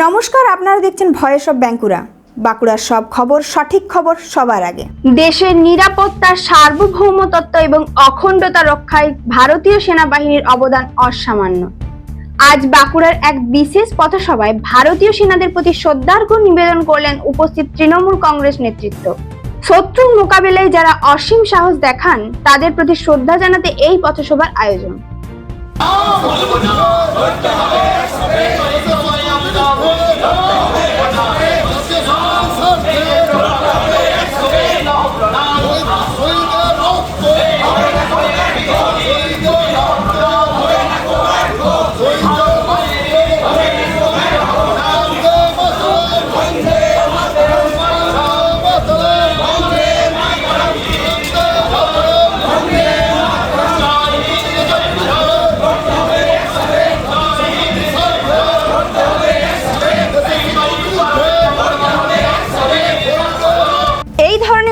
নমস্কার আপনারা দেখছেন ভয়েস অব ব্যাঙ্কুরা। বাঁকুড়ার সব খবর সঠিক খবর সবার আগে। দেশের নিরাপত্তা সার্বভৌমতত্ত্ব এবং অখণ্ডতা রক্ষায় ভারতীয় সেনাবাহিনীর অবদান অসামান্য। আজ বাঁকুড়ার এক বিশেষ পথসভায় ভারতীয় সেনাদের প্রতি শ্রদ্ধার্ঘ নিবেদন করলেন উপস্থিত তৃণমূল কংগ্রেস নেতৃত্ব। শত্রুর মোকাবেলায় যারা অসীম সাহস দেখান তাদের প্রতি শ্রদ্ধা জানাতে এই পথসভার আয়োজন।